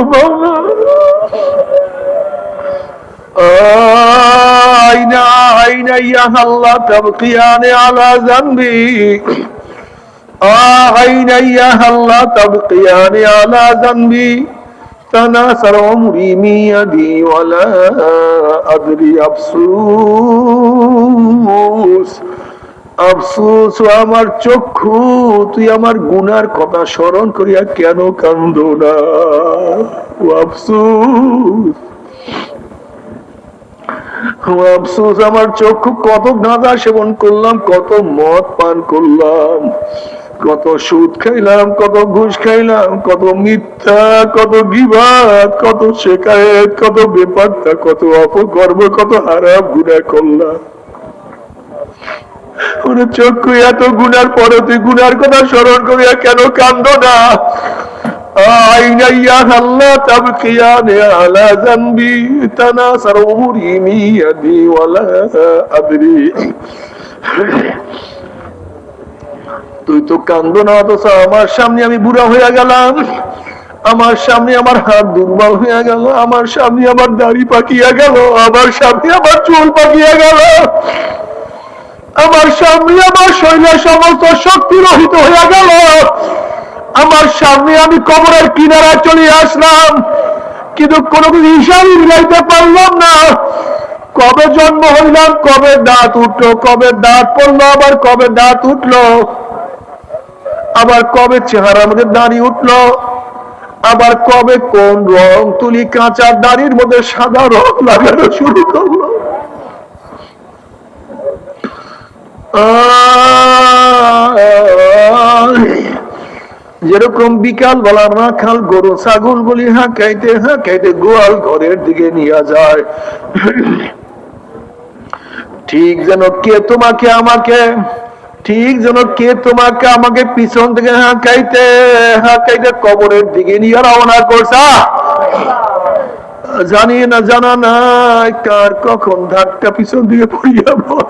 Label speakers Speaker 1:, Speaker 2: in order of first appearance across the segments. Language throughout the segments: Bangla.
Speaker 1: মাওলা أين أين يا الله تبقيان على ذنبي أين يا الله تبقيان على ذنبي تناثر عمري من يدي ولا أدري أفسوس আফসোস আমার চক্ষু, তুই আমার গুনার কথা স্মরণ করিয়া কেন কান্দ না? আফসোস। আফসোস, আমার চক্ষু কত গাঁদা সেবন করলাম, কত মদ পান করলাম, কত সুদ খাইলাম, কত ঘুষ খাইলাম, কত মিথ্যা, কত গিবাদ, কত শেখায়ত কত বেপাত্তা, কত অপকর্ম, কত হারাম গুণা করলাম। চক্ষু, এত গুনার পরে তুই গুনার কথা স্মরণ করিয়া কেন কান্দ না? তুই তো কান্দ না আমার সামনে আমি বুড়া হইয়া গেলাম। আমার সামনে আমার হাত দুর্বল হইয়া গেল, আমার সামনে আমার দাড়ি পাকিয়া গেল, আমার সামনে আমার চুল পাকিয়া গেল। আমার সামনে আমার শরীরের সমস্ত শক্তি রহিত হইয়া গেল। আমার সামনে আমি কবরের কিনারা চলে আসলাম, কিন্তু কোনো কিছু হিসাবই মিলাইতে পারলাম না। কবে জন্ম হইলাম, কবে দাঁত উঠল, কবে দাঁত পড়ল, আবার কবে দাঁত উঠল, আবার কবে চেহারা মধ্যে দাঁড়িয়ে উঠল, আবার কবে কোন রং তুলি কাঁচা দাড়ির মধ্যে সাদা রং লাগানো শুরু করল। যেরকম বিকাল বেলা রাখাল গরু ছাগল গুলি হাঁকাইতে হাঁকাইতে গোয়াল ঘরের দিকে নিয়ে যায়। ঠিক যেন কে তোমাকে আমাকে, ঠিক যেন কে তোমাকে আমাকে পিছন থেকে হাঁকাইতে হাঁকাইতে কবরের দিকে নিয়ে রওনা করছা। জানি না, জানা নাই কার কখন ধাক্কা পিছন দিকে পড়িয়া বল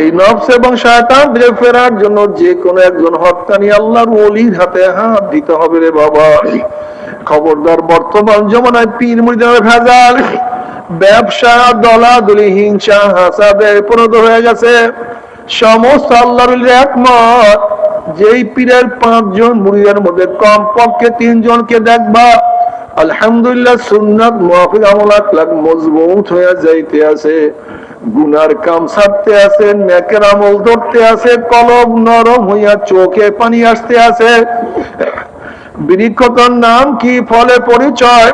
Speaker 1: এই নফস এবং শয়তান থেকে ফেরার জন্য যে কোনো একজন হকানি আল্লাহর ওলির হাতে হাত দিতে হবে রে বাবা। খবরদার বর্তমান জমানায় পীর মুরিদের ভেজাল, ব্যবসা, দলাদলি, হিংসা, হাসাদে পরিণত হয়ে গেছে। সমস্ত আল্লাহর একমত, যেই পীরের পাঁচজন মুরিদের মধ্যে কম পক্ষে তিনজনকে দেখবা। আলহামদুলিল্লাহ সুন্নাত মুআফিক আমল আখলাক মজবুত হয়ে যাইতে আছে। গুনার কাম ছাড়তে আছে, নেকের আমল ধরতে আছে কলব নরম হইয়া চোখে পানি আসতে আছে। বৃক্ষতর নাম কি ফলে পরিচয়?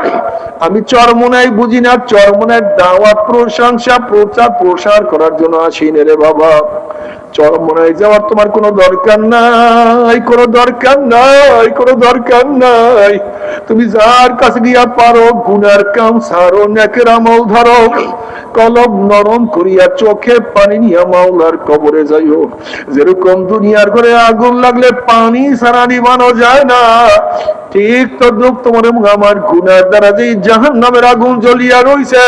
Speaker 1: আমি চরমনাই বুঝি না, চরমনের দাওয়াত প্রশংসা, প্রচার, প্রসার করার জন্য আসিনি রে বাবা। চরমনায় যাওয়ার তোমার কোনো দরকার নাই, কোনো দরকার নাই, কোনো দরকার নাই। তুমি যার কাছে গিয়া পারো, গুনার কাম সারো নেকের আমল ধরো। কলব নরম করিয়া চোখে পানি নিয়া মাওলার কবরে যাইও। যেরকম দুনিয়ার করে আগুন লাগলে পানি সারা নিবানো যায় না। ঠিক তো দুঃখ তোমার আমার গুনার দ্বারা যে জাহান নামের আগুন জ্বলিয়া রইছে,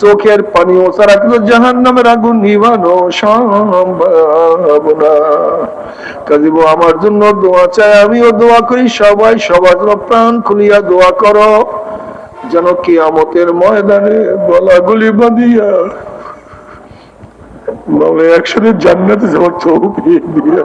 Speaker 1: চোখের পানি ও সারা কিন্তু জাহান নামের আগুন নিবানো সম্ভব না। কাজী আমার জন্য দোয়া চাই, আমিও দোয়া করি, সবাই সবার জন্য প্রাণ খুলিয়া দোয়া করো। যেন কিয়ামতের ময়দানে গলাগুলি বাঁধিয়া বলে একসাথে জান্নাতে যাওয়ার চৌকি দিয়ে